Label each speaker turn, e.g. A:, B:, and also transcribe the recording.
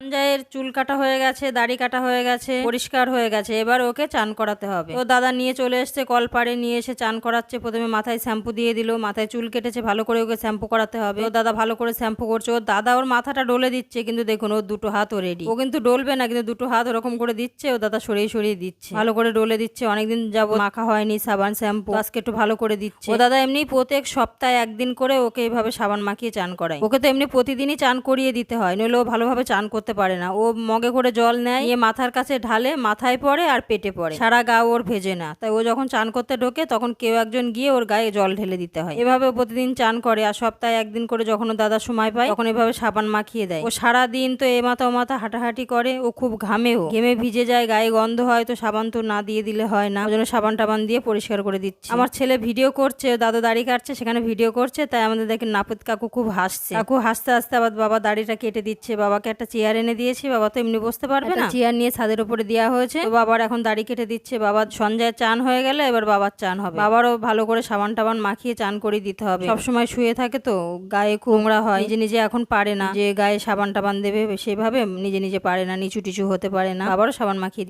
A: সঞ্জয়ের চুল কাটা হয়ে গেছে, দাড়ি কাটা হয়ে গেছে, পরিষ্কার হয়ে গেছে, এবার ওকে চান করাতে হবে। তো দাদা নিয়ে চলে এসছে কল পাড়ে নিয়ে এসে চান করাচ্ছে, প্রথমে মাথায় শ্যাম্পু দিয়ে দিল, মাথায় চুল কেটেছে, ভালো করে ওকে শ্যাম্পু করাতে হবে। ও দাদা ভালো করে শ্যাম্পু করছে, ওর দাদা ওর মাথাটা ডলে দিচ্ছে, কিন্তু দেখুন ওর দুটো হাত ও রেডি ও কিন্তু ডলবে না, কিন্তু দুটো হাত ওরকম করে দিচ্ছে, ও দাদা সরিয়ে সরিয়ে দিচ্ছে। ভালো করে ডলে দিচ্ছে, অনেকদিন যাব মাখা হয়নি, সাবান, শ্যাম্পু, আজকে একটু ভালো করে দিচ্ছে। ও দাদা এমনি প্রত্যেক সপ্তাহে একদিন করে ওকে এইভাবে সাবান মাখিয়ে চান করায়। ওকে তো এমনি প্রতিদিনই চান করিয়ে দিতে হয়, নইলে ও ভালোভাবে চান করতে পারে না। ও মগে করে জল নেয়, নিয়ে মাথার কাছে ঢালে মাথায় পড়ে আর পেটে পড়ে। সারা গা ওর ভেজে না। তাই ও যখন চান করতে ঢোকে, তখন কেউ একজন গিয়ে ওর গায়ে জল ঢেলে দিতে হয়। এভাবে প্রতিদিন চান করে আর সপ্তাহে একদিন করে যখন দাদা সময় পায়, তখন এভাবে সাবান মাখিয়ে দেয়। ও সারা দিন তো এ মাথা ও মাথা হাঁটাহাঁটি করে, ও খুব ঘামেও ঘেমে ভিজে যায়, গায়ে গন্ধ হয়, তো সাবান তো না দিয়ে দিলে হয় না। ওই জন্য সাবান টাবান দিয়ে পরিষ্কার করে দিচ্ছে। আমার ছেলে ভিডিও করছে দাদু দাড়ি কাটছে, সেখানে ভিডিও করছে, তাই আমাদের দেখে নাপিত কাকু খুব হাসছে। কাকু হাসতে হাসতে আবার বাবা দাড়িটা কেটে দিচ্ছে, বাবাকে একটা চেয়ার এনে দিয়েছি বাবা তো এমনি বসতে পারবে না। চেয়ার নিয়ে ছাদের উপরে দেওয়া হয়েছে। তো বাবার এখন দাড়ি কেটে দিচ্ছে বাবা সঞ্জয় চান হয়ে গেলে এবার বাবার চান হবে। বাবারও ভালো করে সাবান টাবান মাখিয়ে চান করে দিতে হবে। সবসময় শুয়ে থাকে তো গায়ে কুমড়া হয় নিজে নিজে এখন পারে না। যে গায়ে সাবান টাবান দেবে সেভাবে নিজে নিজে পারে না নিচু টিচু হতে পারে না। আবারও সাবান মাখিয়ে